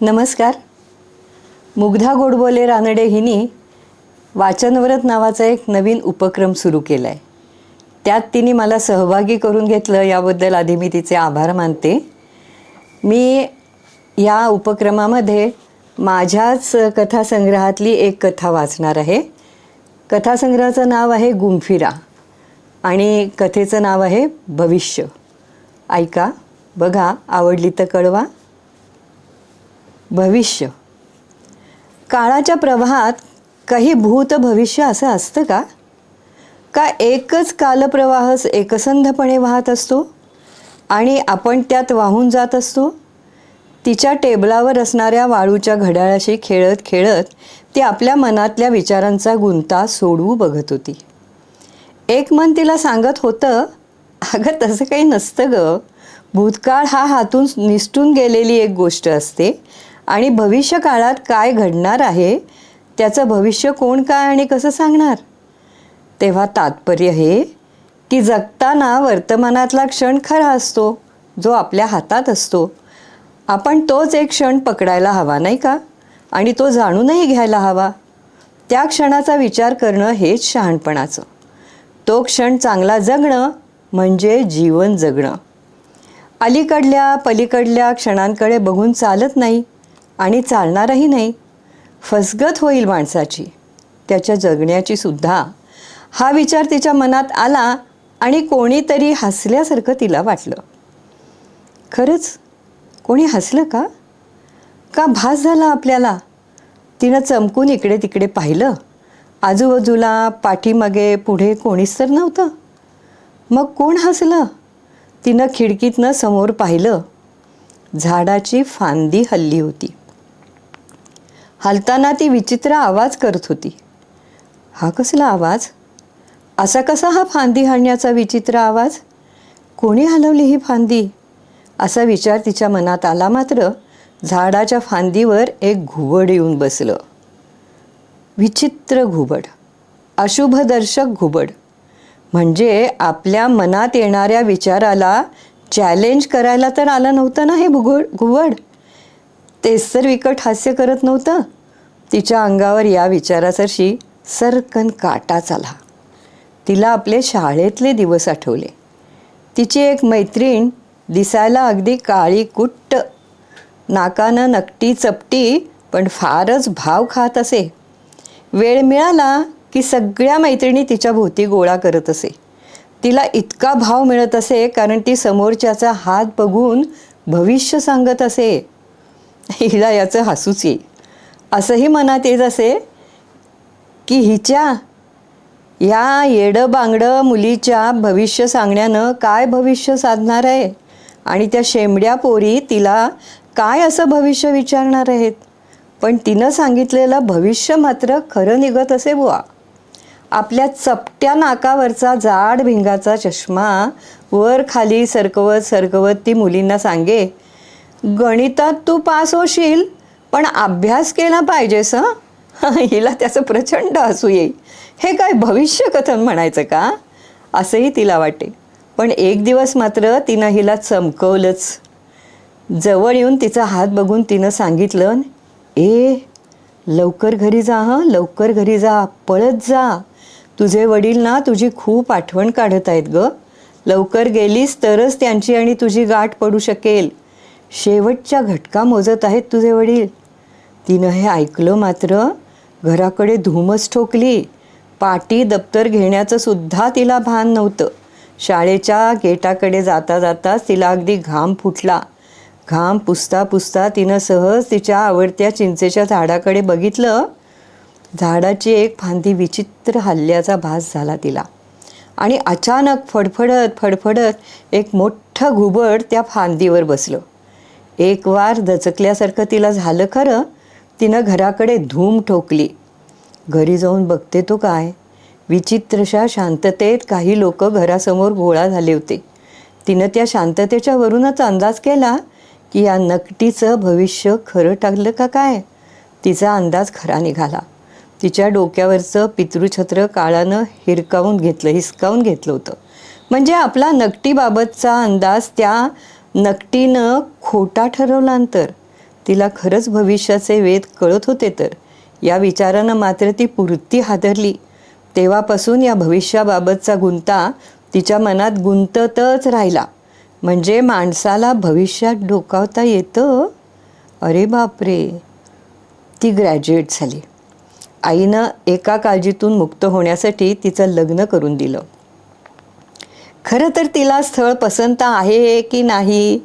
नमस्कार. मुग्धा गोडबोले रानडे हिनी वाचनव्रत नावाचा एक नवीन उपक्रम सुरू केला आहे त्यात तिने मला सहभागी करून घेतलं याबद्दल आधी मी तिचे आभार मानते. मी या उपक्रमामध्ये माझ्याच कथासंग्रहातली एक कथा वाचणार आहे. कथासंग्रहाचं नाव आहे गुंफिरा आणि कथेचं नाव आहे भविष्य. ऐका बघा आवडली तर कळवा. भविष्य. काळाच्या प्रवाहात काही भूत भविष्य असं असतं का? का एकच कालप्रवाहच एकसंधपणे वाहत असतो? आणि आपण त्यात वाहून जात असतो? तिच्या टेबलावर असणाऱ्या वाळूच्या घड्याळाशी खेळत खेळत ती आपल्या मनातल्या विचारांचा गुंता सोडवू बघत होती. एक मन तिला सांगत होतं अगं तसं काही नसतं ग. भूतकाळ हा हातून निसटून गेलेली एक गोष्ट असते. आणि भविष्य काळात काय घडणार आहे? त्याचं भविष्य कोण काय आणि कसं सांगणार? तेव्हा तात्पर्य हे की जगताना वर्तमानातला क्षण खरा असतो जो आपल्या हातात असतो. आपण तोच एक क्षण पकडायला हवा नाही का? आणि तो जाणूनही घ्यायला हवा. त्या क्षणाचा विचार करणं हेच शहाणपणाचं. तो क्षण चांगला जगणं म्हणजे जीवन जगणं. अलीकडल्या पलीकडल्या क्षणांकडे बघून चालत नाही. आणि चालणारही नाही. फसगत होईल माणसाची. त्याच्या जगण्याची सुद्धा. हा विचार तिच्या मनात आला आणि कोणीतरी हसल्यासारखं तिला वाटलं. खरंच? कोणी हसलं का? का भास झाला आपल्याला? तिनं चमकून इकडे तिकडे पाहिलं. आजूबाजूला पाठीमागे पुढे कोणीच तर नव्हतं. मग कोण हसलं? तिनं खिडकीतनं समोर पाहिलं. झाडाची फांदी हल्ली होती. हलताना ती विचित्र आवाज करत होती. हा कसला आवाज? असा कसा हा फांदी हाणण्याचा विचित्र आवाज? कोणी हलवली ही फांदी? असा विचार तिच्या मनात आला मात्र झाडाच्या फांदीवर एक घुबड येऊन बसलं. विचित्र घुबड. अशुभदर्शक घुबड. म्हणजे आपल्या मनात येणाऱ्या विचाराला चॅलेंज करायला तर आलं नव्हतं ना हे भुगड घुबड? तेच तर विकट हास्य करत नव्हतं. तिच्या अंगावर या विचारासरशी सरकन काटाच आला तिला आपले शाळेतले दिवस आठवले. तिची एक मैत्रीण दिसायला अगदी काळी कुट्ट. नाकानं नकटी चपटी पण फारच भाव खात असे. वेळ मिळाला की सगळ्या मैत्रिणी तिच्या भोवती गोळा करत असे. तिला इतका भाव मिळत असे कारण ती समोरच्याचा हात बघून भविष्य सांगत असे. हिला याचं हसूच येईल. असंही मनात येत असे की हिच्या या येडं बांगडं मुलीच्या भविष्य सांगण्यानं काय भविष्य साधणार आहे? आणि त्या शेंबड्या पोरी तिला काय असं भविष्य विचारणार आहेत? पण तिनं सांगितलेलं भविष्य मात्र खरं निघत असे बुवा. आपल्या चपट्या नाकावरचा जाड भिंगाचा चष्मा वर खाली सरकवत सरकवत ती मुलींना सांगे गणितात तू पास होशील? पण अभ्यास केला पाहिजेस हं हिला त्याचं प्रचंड हसू येईल. हे काय भविष्य कथन म्हणायचं का? असंही तिला वाटे. पण एक दिवस मात्र तिनं हिला चमकवलंच. जवळ येऊन तिचा हात बघून तिनं सांगितलं ए लवकर घरी जा हं. लवकर घरी जा. पळत जा. तुझे वडील ना तुझी खूप आठवण काढत आहेत ग. लवकर गेलीस तरच त्यांची आणि तुझी गाठ पडू शकेल. शेवटच्या घटका मोजत आहेत तुझे वडील. तिनं हे ऐकलं मात्र घराकडे धूमच ठोकली. पाटी दप्तर घेण्याचं सुद्धा तिला भान नव्हतं. शाळेच्या गेटाकडे जाता जाताच तिला अगदी घाम फुटला. घाम पुसता पुसता तिनं सहज तिच्या आवडत्या चिंचेच्या झाडाकडे बघितलं. झाडाची एक फांदी विचित्र हल्ल्याचा भास झाला तिला. आणि अचानक फडफडत फडफडत एक मोठं घुबड त्या फांदीवर बसलं. एक वार दचकल्यासारखं तिला झालं खरं तिनं घराकडे धूम ठोकली. घरी जाऊन बघते तो काय? विचित्रशा शांततेत काही लोक घरासमोर गोळा झाले होते. तिनं त्या शांततेच्या वरूनच अंदाज केला की या नकटीचं भविष्य खरं टाकलं का काय? तिचा अंदाज खरा निघाला. तिच्या डोक्यावरचं पितृछत्र काळानं हिरकावून घेतलं हिसकावून घेतलं होतं. म्हणजे आपला नकटीबाबतचा अंदाज त्या नकटीनं खोटा ठरवला नंतर तिला खरंच भविष्याचे वेद कळत होते तर. या विचारानं मात्र ती पुरती हादरली. तेव्हापासून या भविष्याबाबतचा गुंता तिच्या मनात गुंततच राहिला. म्हणजे माणसाला भविष्यात डोकावता येतं? अरे बापरे! ती ग्रॅज्युएट झाली. आईनं एका काळजीतून मुक्त होण्यासाठी तिचं लग्न करून दिलं. खरं तर तिला स्थळ पसंत आहे की नाही?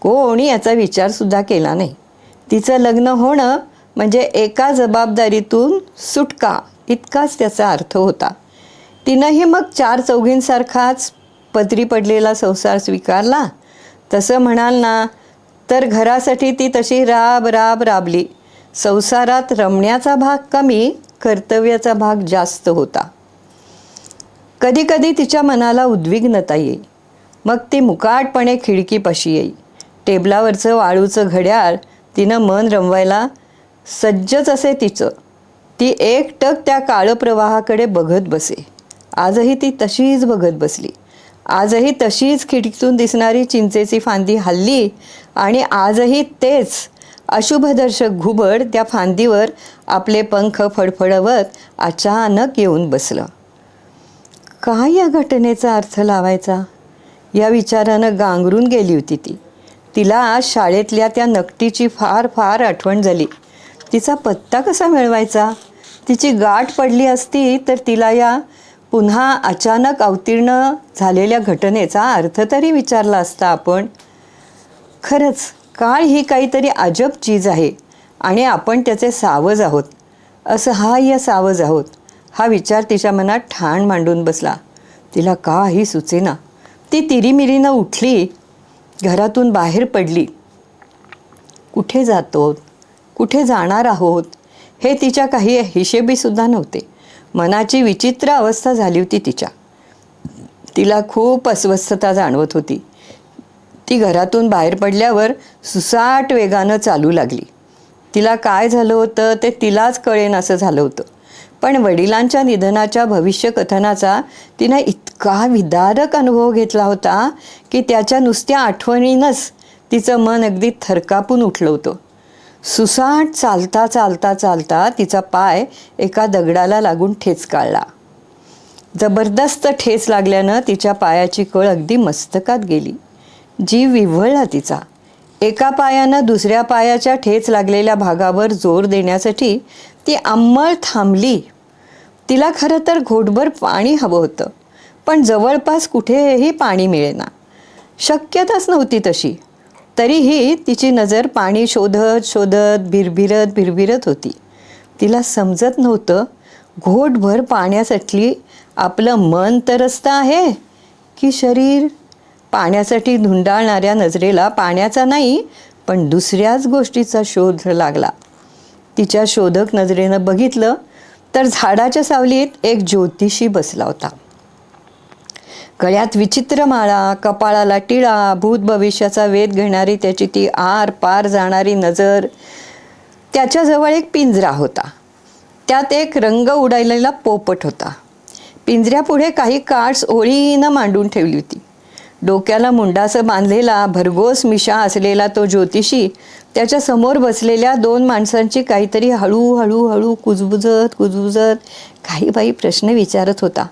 कोणी याचा विचारसुद्धा केला नाही. तिचं लग्न होणं म्हणजे एका जबाबदारीतून सुटका इतकाच त्याचा अर्थ होता. तिनंही मग चार चौघींसारखाच पदरी पडलेला संसार स्वीकारला. तसं म्हणाल ना तर घरासाठी ती तशी राब राब राबली. संसारात रमण्याचा भाग कमी कर्तव्याचा भाग जास्त होता. कधीकधी तिच्या मनाला उद्विग्नता येई. मग ती मुकाटपणे खिडकीपाशी येई. टेबलावरचं वाळूचं घड्याळ तिनं मन रमवायला सज्जच असे तिचं. ती एकटक त्या काळप्रवाहाकडे बघत बसे. आजही ती तशीच बघत बसली. आजही तशीच खिडकीतून दिसणारी चिंचेची फांदी हल्ली आणि आजही तेच अशुभदर्शक घुबड त्या फांदीवर आपले पंख फडफडवत अचानक येऊन बसलं. काय या घटनेचा अर्थ लावायचा? या विचारानं गांगरून गेली होती ती. तिला शाळेतल्या त्या नकटीची फार फार आठवण झाली. तिचा पत्ता कसा मिळवायचा? तिची गाठ पडली असती तर तिला या पुन्हा अचानक अवतीर्ण झालेल्या घटनेचा अर्थ तरी विचारला असता आपण. खरंच काळ ही काहीतरी अजब चीज आहे आणि आपण त्याचे सावज आहोत. असहाय्य सावज आहोत. हा विचार तिच्या मनात ठाण मांडून बसला. तिला काही सुचेना. ती तिरीमिरीनं उठली घरातून बाहेर पडली. कुठे जातो? कुठे जाणार आहोत? हे तिच्या काही हिशेबीसुद्धा नव्हते. मनाची विचित्र अवस्था झाली होती तिच्या. तिला खूप अस्वस्थता जाणवत होती. ती घरातून बाहेर पडल्यावर सुसाट वेगानं चालू लागली. तिला काय झालं होतं ते तिलाच कळेन असं झालं होतं. पण वडिलांच्या निधनाच्या भविष्यकथनाचा तिनं इतका विदारक अनुभव घेतला होता की त्याच्या नुसत्या आठवणीनंच तिचं मन अगदी थरकापून उठलं होतं. सुसाट चालता चालता चालता तिचा पाय एका दगडाला लागून ठेचकाळला जबरदस्त ठेच लागल्यानं तिच्या पायाची कळ अगदी मस्तकात गेली. जीव विव्हळला तिचा. एका पायानं दुसऱ्या पायाच्या ठेच लागलेल्या भागावर जोर देण्यासाठी ती अंमळ थांबली. तिला खरं तर घोटभर पाणी हवं होतं पण जवळपास कुठेही पाणी मिळेना. शक्यताच नव्हती तशी. तरीही तिची नजर पाणी शोधत शोधत भिरभिरत भिरभिरत होती. तिला समजत नव्हतं घोटभर पाण्यासाठी आपलं मन तरसतं आहे की शरीर? पाण्यासाठी धुंडाळणाऱ्या नजरेला पाण्याचा नाही पण दुसऱ्याच गोष्टीचा शोध लागला. तिच्या शोधक नजरेनं बघितलं तर झाडाच्या सावलीत एक ज्योतिषी बसला होता. गळ्यात विचित्र माळा कपाळाला टिळा भूत भविष्याचा वेध घेणारी त्याची ती आर पार जाणारी नजर त्याच्याजवळ एक पिंजरा होता. त्यात एक रंग उडालेला पोपट होता. पिंजऱ्यापुढे काही कार्ड्स ओळीनं मांडून ठेवली होती. डोक्याला मुंडासं बांधलेला भरघोस मिशा असलेला तो ज्योतिषी त्याच्यासमोर बसलेल्या दोन माणसांची काहीतरी हळूहळू हळू कुजबुजत कुजबुजत काही बाई प्रश्न विचारत होता.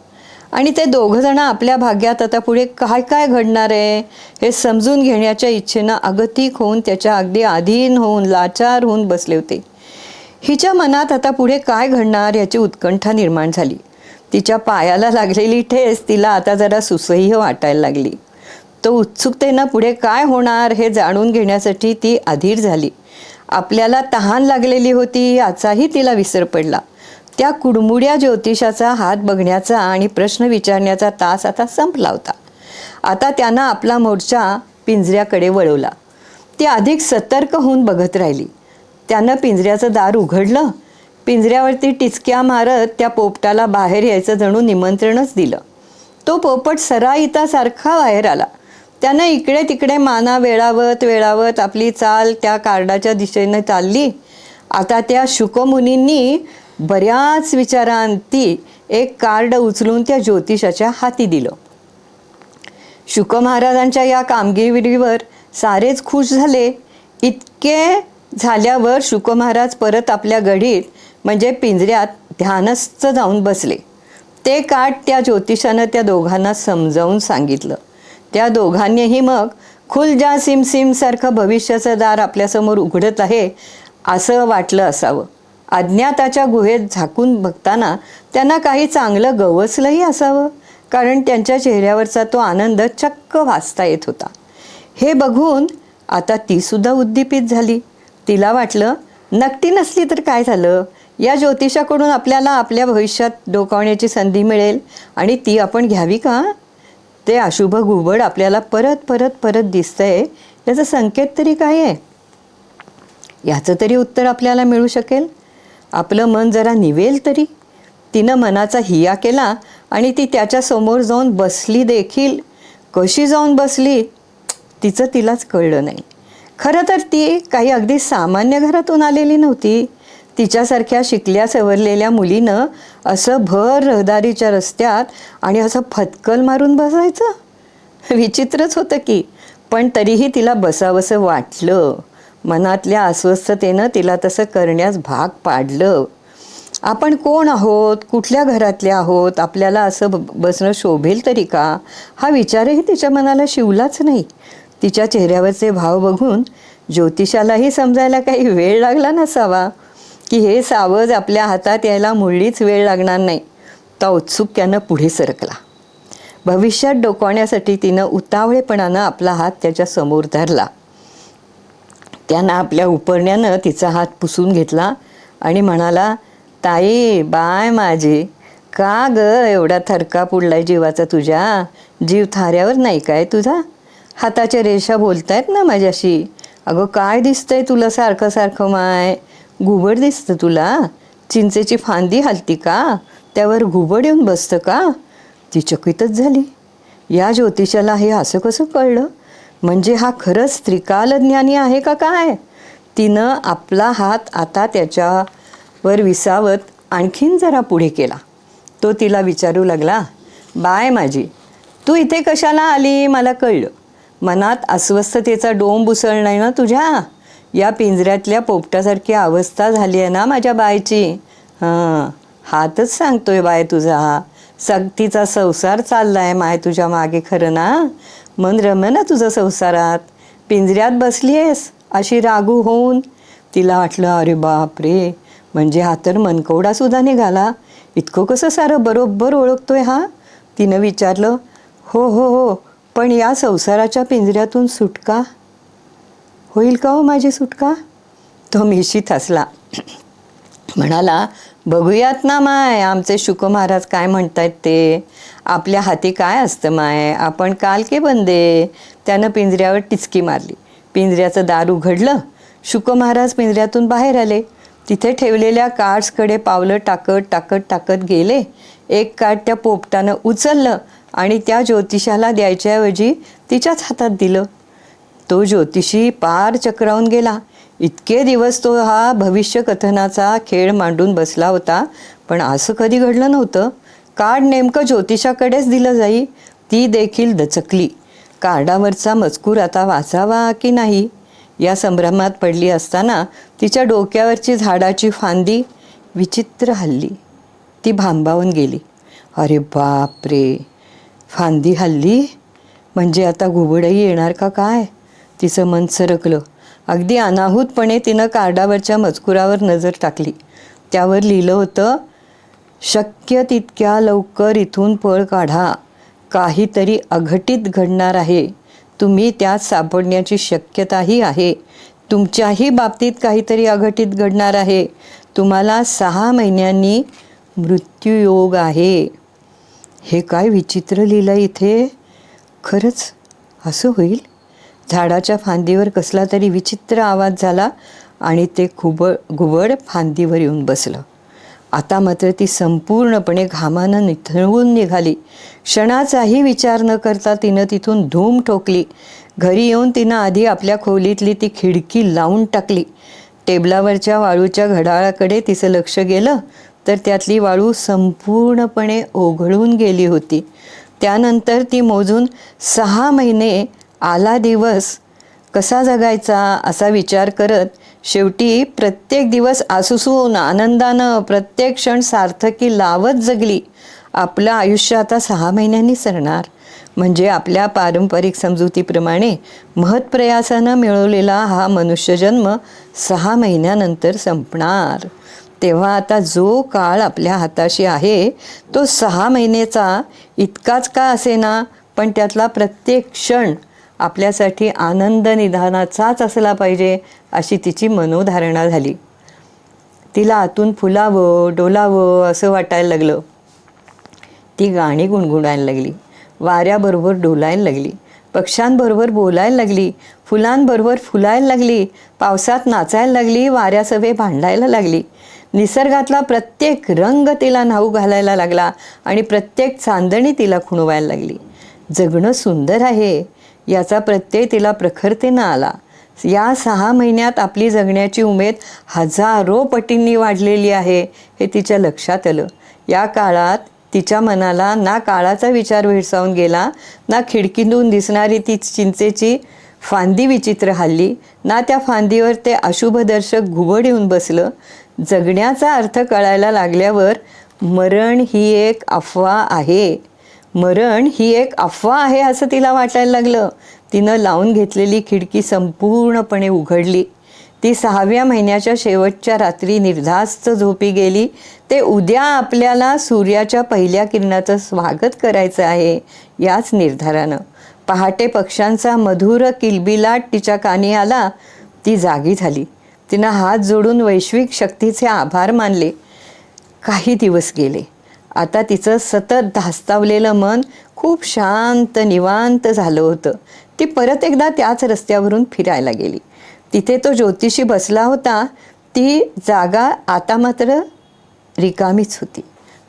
आणि ते दोघंजणं आपल्या भाग्यात आता पुढे काय काय घडणार आहे हे समजून घेण्याच्या इच्छेनं अगतिक होऊन त्याच्या अगदी अधीन होऊन लाचार होऊन बसले होते. हिच्या मनात आता पुढे काय घडणार याची उत्कंठा निर्माण झाली. तिच्या पायाला लागलेली ठेस तिला आता जरा सुसह्य वाटायला लागली. तो उत्सुकतेनं पुढे काय होणार हे जाणून घेण्यासाठी ती अधीर झाली. आपल्याला तहान लागलेली होती याचाही तिला विसर पडला. त्या कुडमुड्या ज्योतिषाचा हात बघण्याचा आणि प्रश्न विचारण्याचा तास आता संपला होता. आता त्यानं आपला मोर्चा पिंजऱ्याकडे वळवला. ती अधिक सतर्क होऊन बघत राहिली. त्यानं पिंजऱ्याचं दार उघडलं. पिंजऱ्यावरती टिचक्या मारत त्या पोपटाला बाहेर यायचं जणू निमंत्रणच दिलं. तो पोपट सराईतासारखा बाहेर आला. त्यानं इकडे तिकडे माना वेळावत वेळावत आपली चाल त्या कार्डाच्या दिशेने चालली. आता त्या शुकमुनींनी बऱ्याच विचारांती एक कार्ड उचलून त्या ज्योतिषाच्या हाती दिलं. शुक महाराजांच्या या कामगिरीवर सारेच खुश झाले. इतके झाल्यावर शुक महाराज परत आपल्या गढीत म्हणजे पिंजऱ्यात ध्यानस्थ जाऊन बसले. ते कार्ड त्या ज्योतिषानं त्या दोघांना समजावून सांगितलं. त्या दोघांनीही मग खुलजा सिम सिम सारखं भविष्याचं दार आपल्यासमोर उघडत आहे असं वाटलं असावं. अज्ञाताच्या गुहेत झाकून बघताना त्यांना काही चांगलं गवसलंही असावं कारण त्यांच्या चेहऱ्यावरचा तो आनंद चक्क वाचता येत होता. हे बघून आता तीसुद्धा उद्दीपित झाली. तिला वाटलं नक्की नसली तर काय झालं? या ज्योतिषाकडून आपल्याला आपल्या भविष्यात डोकावण्याची संधी मिळेल आणि ती आपण घ्यावी का? ते अशुभ घुबड आपल्याला परत परत परत दिसतंय याचा संकेत तरी काय आहे? याचं तरी उत्तर आपल्याला मिळू शकेल. आपलं मन जरा निवेल तरी. तिनं मनाचा हिया केला आणि ती त्याच्यासमोर जाऊन बसली देखील. कशी जाऊन बसली? तिचं तिलाच कळलं नाही. खरं तर ती काही अगदी सामान्य घरातून आलेली नव्हती. तिच्यासारख्या शिकल्या सवरलेल्या मुलीनं असं भर रहदारीच्या रस्त्यात आणि असं फतकल मारून बसायचं? विचित्रच होतं की. पण तरीही तिला बसावंसं वाटलं. मनातल्या अस्वस्थतेनं तिला तसं करण्यास भाग पाडलं. आपण कोण आहोत? कुठल्या घरातले आहोत? आपल्याला असं ब- बसणं शोभेल तरी का? हा विचारही तिच्या मनाला शिवलाच नाही. तिच्या चेहऱ्यावरचे भाव बघून ज्योतिषालाही समजायला काही वेळ लागला नसावा. की हे सावज आपल्या हातात यायला मुळीच वेळ लागणार नाही. तो उत्सुक्यानं पुढे सरकला. भविष्यात डोकावण्यासाठी तिनं उतावळेपणानं आपला हात त्याच्यासमोर धरला. त्यानं आपल्या उपरण्यानं तिचा हात पुसून घेतला आणि म्हणाला ताई बाय माझी. का ग एवढा थरका पुडलाय जीवाचा तुझ्या? जीव थाऱ्यावर नाही काय तुझा? हाताच्या रेषा बोलतायत ना माझ्याशी. अगं काय दिसतंय तुला सारखं सारखं माय? घुबड दिसतं तुला? चिंचेची फांदी हलती का? त्यावर घुबड येऊन बसतं का? ती चकितच झाली. या ज्योतिषाला हे असं कसं कळलं? म्हणजे हा खरंच त्रिकालज्ञानी आहे का काय? तिनं आपला हात आता त्याच्यावर विसावत आणखीन जरा पुढे केला. तो तिला विचारू लागला बाय माझी तू इथे कशाला आली? मला कळलं. मनात अस्वस्थतेचा डोंब उसळणार ना तुझ्या? या पिंजऱ्यातल्या पोपटासारखी अवस्था झाली आहे ना माझ्या बायची हां हातच सांगतोय बाय तुझा. हा सक्तीचा संसार चालला आहे माय तुझ्या मागे खरं ना? मन रम ना तुझं संसारात? पिंजऱ्यात बसली आहेस अशी रागू होऊन? तिला वाटलं अरे बापरे म्हणजे हा तर मनकवडासुद्धा निघाला. इतकं कसं सारं बरोबर ओळखतोय हा? तिनं विचारलं हो हो हो पण या संसाराच्या पिंजऱ्यातून सुटका? होईल का हो माझी सुटका? तो मिशीत हसला म्हणाला बघूयात ना माय आमचे शुक महाराज काय म्हणतायत ते? आपल्या हाती काय असतं माय? आपण काल के बंदे? त्यानं पिंजऱ्यावर टिचकी मारली. पिंजऱ्याचं दार उघडलं. शुक महाराज पिंजऱ्यातून बाहेर आले. तिथे ठेवलेल्या कार्ड्सकडे पावलं टाकत टाकत टाकत गेले. एक कार्ड त्या पोपटानं उचललं आणि त्या ज्योतिषाला द्यायच्याऐवजी तिच्याच हातात दिलं. तो ज्योतिषी पार चक्रावून गेला. इतके दिवस तो हा भविष्य कथनाचा खेळ मांडून बसला होता पण असं कधी घडलं नव्हतं. कार्ड नेमकं ज्योतिषाकडेच दिलं जाई ती देखील दचकली. कार्डावरचा मजकूर आता वाचावा की नाही? या संभ्रमात पडली असताना तिच्या डोक्यावरची झाडाची फांदी विचित्र हल्ली. ती भांबावून गेली. अरे बाप रे फांदी हल्ली? म्हणजे आता घुबडही येणार का काय? तिचं मन सरकलं. अगदी अनाहूतपणे तिनं कार्डावरच्या मजकुरावर नजर टाकली. त्यावर लिहिलं होतं शक्य तितक्या लवकर इथून पळ काढा. काहीतरी अघटित घडणार आहे. तुम्ही त्यात सापडण्याची शक्यताही आहे. तुमच्याही बाबतीत काहीतरी अघटित घडणार आहे. तुम्हाला सहा महिन्यांनी मृत्यूयोग आहे. हे काय विचित्र लिहिलं इथे? खरंच असं होईल? झाडाच्या फांदीवर कसला तरी विचित्र आवाज झाला आणि ते खुबड घुबड फांदीवर येऊन बसलं. आता मात्र ती संपूर्णपणे घामानं निथळवून निघाली. क्षणाचाही विचार न करता तिनं तिथून धूम ठोकली. घरी येऊन तिनं आधी आपल्या खोलीतली ती खिडकी लावून टाकली. टेबलावरच्या वाळूच्या घड्याळाकडे तिचं लक्ष गेलं तर त्यातली वाळू संपूर्णपणे ओघळून गेली होती. त्यानंतर ती मोजून सहा महिने आला दिवस कसा जगायचा असा विचार करत शेवटी प्रत्येक दिवस आसुसून आनंदानं प्रत्येक क्षण सार्थकी लावत जगली. आपलं आयुष्य आता सहा महिन्यांनी सरणार. म्हणजे आपल्या पारंपरिक समजुतीप्रमाणे महत्प्रयासानं मिळवलेला हा मनुष्यजन्म सहा महिन्यानंतर संपणार. तेव्हा आता जो काळ आपल्या हाताशी आहे तो सहा महिन्याचा इतकाच का असेना? पण त्यातला प्रत्येक क्षण आपल्यासाठी आनंद निधानाचाच असला पाहिजे अशी तिची मनोधारणा झाली. तिला आतून फुलावं डोलावं असं वाटायला लागलं. ती गाणी गुणगुणायला लागली. वाऱ्याबरोबर डोलायला लागली. पक्ष्यांबरोबर बोलायला लागली. फुलांबरोबर फुलायला लागली. पावसात नाचायला लागली. वाऱ्यासवे भांडायला लागली. निसर्गातला प्रत्येक रंग तिला न्हाऊ घालायला लागला आणि प्रत्येक चांदणी तिला खुणवायला लागली. जगणं सुंदर आहे. याचा प्रत्यय तिला प्रखरतेनं आला. या सहा महिन्यात आपली जगण्याची उमेद हजारो पटींनी वाढलेली आहे हे तिच्या लक्षात आलं. या काळात तिच्या मनाला ना काळाचा विचार भेडसावून गेला ना खिडकीतून दिसणारी ती चिंचेची फांदी विचित्र हल्ली ना त्या फांदीवर ते अशुभदर्शक घुबड येऊन बसलं. जगण्याचा अर्थ कळायला लागल्यावर मरण ही एक अफवा आहे. मरण ही एक अफवा आहे असं तिला वाटायला लागलं. तिनं लावून घेतलेली खिडकी संपूर्णपणे उघडली. ती सहाव्या महिन्याच्या शेवटच्या रात्री निर्धास्त झोपी गेली. ते उद्या आपल्याला सूर्याच्या पहिल्या किरणाचं स्वागत करायचं आहे याच निर्धारानं. पहाटे पक्ष्यांचा मधुर किलबिलाट तिच्या कानी आला. ती जागी झाली. तिनं हात जोडून वैश्विक शक्तीचे आभार मानले. काही दिवस गेले. आता तिचं सतत धास्तावलेलं मन खूप शांत निवांत झालं होतं. ती परत एकदा त्याच रस्त्यावरून फिरायला गेली. तिथे तो ज्योतिषी बसला होता. ती जागा आता मात्र रिकामीच होती.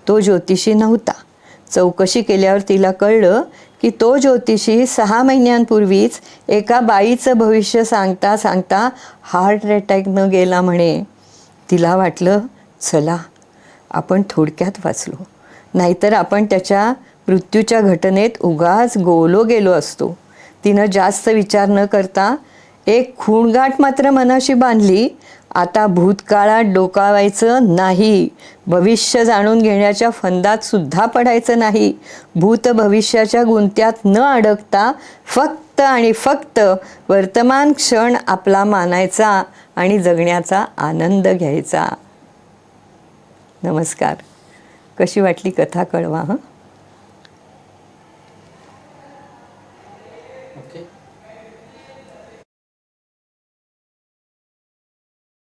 तो ज्योतिषी नव्हता. चौकशी केल्यावर तिला कळलं की तो ज्योतिषी सहा महिन्यांपूर्वीच एका बाईचं भविष्य सांगता सांगता हार्ट अटॅकनं गेला म्हणे. तिला वाटलं चला आपण थोडक्यात वाचलो. नाहीतर आपण त्याच्या मृत्यूच्या घटनेत उगाच गोलो गेलो असतो. तिनं जास्त विचार न करता एक खूणगाठ मात्र मनाशी बांधली आता भूतकाळात डोकावायचं नाही भविष्य जाणून घेण्याच्या फंदात सुद्धा पडायचं नाही भूत भविष्याच्या गुंत्यात न अडकता फक्त आणि फक्त वर्तमान क्षण आपला मानायचा आणि जगण्याचा आनंद घ्यायचा. नमस्कार. कशी वाटली कथा कळवा हं?